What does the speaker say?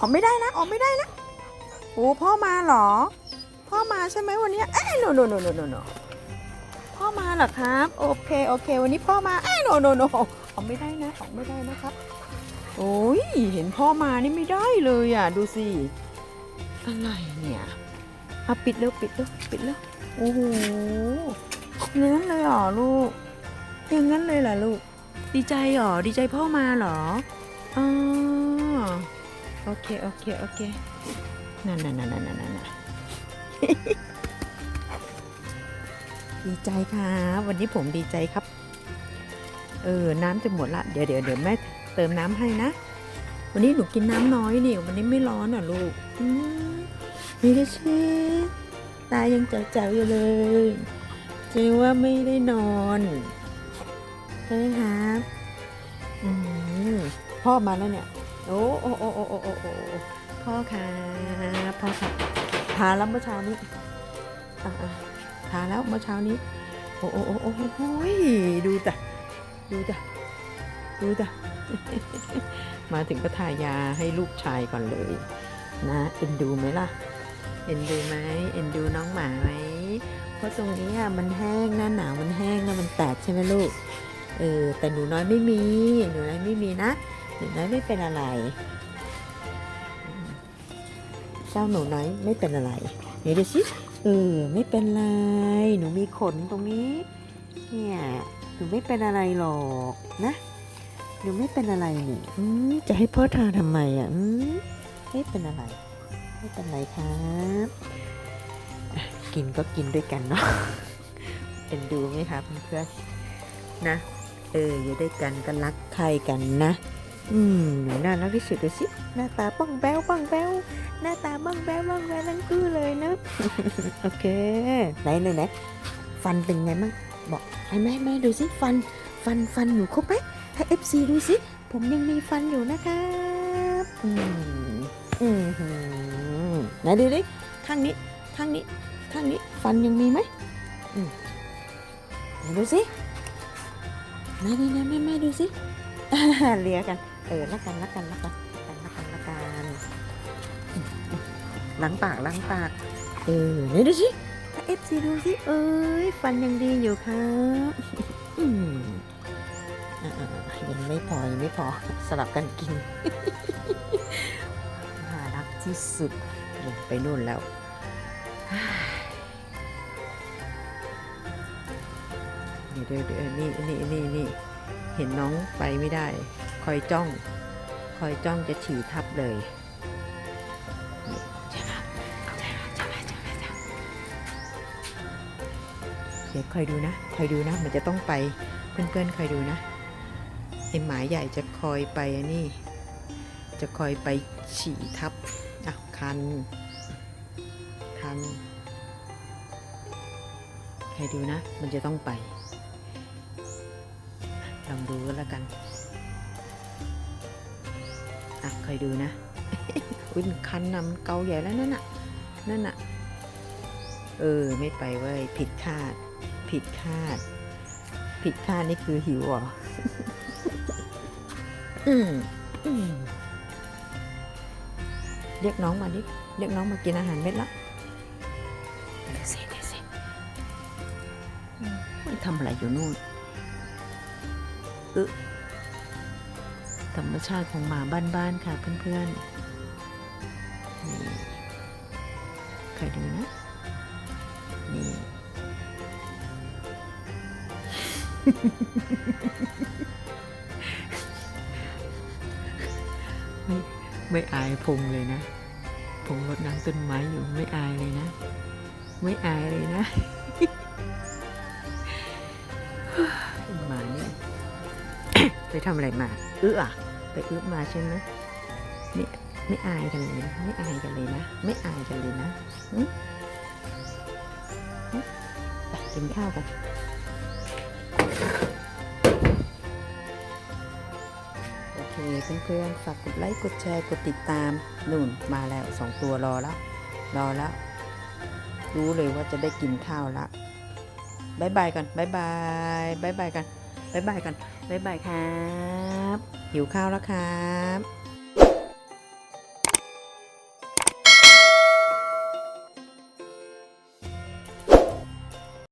ออกไม่ได้นะออกไม่ได้นะโอ้พ่อมาเหรอ พ่อมาใช่ไหมวันนี้เอ้ยโนโนโนโนโนโนพ่อมาเหรอครับ โอเคโอเค วันนี้พ่อมาเอ้ยโนโนโนออกไม่ได้นะออกไม่ได้นะครับ โอ้ยเห็นพ่อมานี่ไม่ได้เลยอะดูสิอะไรเนี่ยเอาปิดเร็วปิดเร็วปิดเร็วโอ้โหอย่างนั้นเลยเหรอลูกอย่างนั้นเลยเหรอลูก ดีใจเหรอดีใจพ่อมาเหรออ๋อ โอเค โอเค โอเคนั่นนั่นนั่นนั่นนั่นนั่นดีใจครับ วันนี้ผมดีใจครับ เออ น้ำจะหมดละ เดี๋ยวเดี๋ยวเดี๋ยวแม่เติมน้ำให้นะ วันนี้หนูกินน้ำน้อยนี่ วันนี้ไม่ร้อนอะลูกอืมมีได้ชิตายังแจ๋วๆอยู่เลยจริงว่าไม่ได้นอนใช่ไหมครับ อืมพ่อมาแล้วเนี่ย โอ้โอ้โอ้โอ้โอ้โอ้พ่อครับพ่อครับทาแล้วเมื่อเช้านี้อะอะทาแล้วเมื่อเช้านี้ โอ้โอ้โอ้โอ้โอ้ยดูจ้ะดูจ้ะดูจ้ะมาถึงก็ทายาให้ลูกชายก่อนเลย นะเอ็นดูไหมล่ะ เอ็นดูไหมเอ็นดูน้องหมาไหมเพราะตรงนี้อะมันแห้งหน้าหนาวมันแห้งแล้วมันแตกใช่ไหมลูกเออแต่หนูน้อยไม่มี หนูน้อยไม่มีนะ หนูน้อยไม่เป็นอะไร เจ้าหนูน้อยไม่เป็นอะไรเดี๋ยวดูสิเออไม่เป็นไร หนูมีขนตรงนี้ เนี่ย หนูไม่เป็นอะไรหรอกนะ หนูไม่เป็นอะไรนี่อืจะให้พ่อทาทำไมอะอืไม่เป็นอะไร ไม่เป็นไรครับ กินก็กินด้วยกันเนาะ เป็นดูไหมครับเพื่อนนะ เอออยู่ด้วยกันก็รักใครกันนะ อืมหนูน่ารักที่สุดเลยสิ หน้าตาป้องแป้วป้องแป้วหน้าตาบ้องแป้วบ้องแป้วทั้งคู่เลยนะ โอเค ไหนไหนไหนฟันเป็นไงบ้างบอกให้แม่แม่ดูสิฟัน ฟันฟันหนูครบไหมให้เอฟซีดูสิ ผมยังมีฟันอยู่นะครับอืมอืมไหนดูดิข้างนี้ข้างนี้ข้างนี้ฟันยังมีไหมอืมไหนดูสิไหนนี่นะแม่แม่ดูสิเลียกัน เออละกันละกันละกันละกันละกันอืมอืมล้างปากล้างปาก เออไหนดูสิเอฟซีดูสิเอ้ยฟันยังดีอยู่ครับอืมอ่าๆยังไม่พอยังไม่พอสลับกันกินน่ารักที่สุดลงไปนู่นแล้วเดี๋ยวเดี๋ยวเดี๋ยวนี่นี่นี่นี่เห็นน้องไปไม่ได้ คอยจ้อง คอยจ้องจะฉี่ทับเลยเดี๋ยวคอยดูนะ คอยดูนะ มันจะต้องไป เพื่อนๆคอยดูนะ ไอหมาใหญ่จะคอยไปอันนี่ จะคอยไปฉี่ทับ อะ คัน คันใครดูนะ มันจะต้องไปลองดูก็แล้วกัน อะคอยดูนะอุ้ยมันคันนำเกาใหญ่แล้วนั่นน่ะ นั่นน่ะ เออ ไม่ไปเว้ย ผิดคาด ผิดคาด ผิดคาดนี่คือหิวเหรออืมอืมเรียกน้องมาดิ เรียกน้องมากินอาหารเม็ดละเดี๋ยวสิเดี๋ยวสิอืมมันทำอะไรอยู่นู่นเออ ธรรมชาติของหมาบ้านๆค่ะเพื่อนๆนี่ใครดูนะนี่ไม่ไม่อายพงเลยนะพงรดน้ำต้นไม้อยู่ไม่อายเลยนะ ไม่อายเลยนะหมาเนี่ยไปทำอะไรมาเอื้อ ไปอื้อมาใช่ไหมเนี่ไม่อายกันเลยนะไม่อายกันเลยนะ ไม่อายกันเลยนะไปกินข้าวกันโอเคเพื่อนๆฝากกดไลค์กดแชร์กดติดตามนู่นมาแล้วสองตัวรอแล้วรอแล้วรู้เลยว่าจะได้กินข้าวละบายบายกันบายบายบายบายกันบายบายกันบายบายครับ หิวข้าวแล้วครับ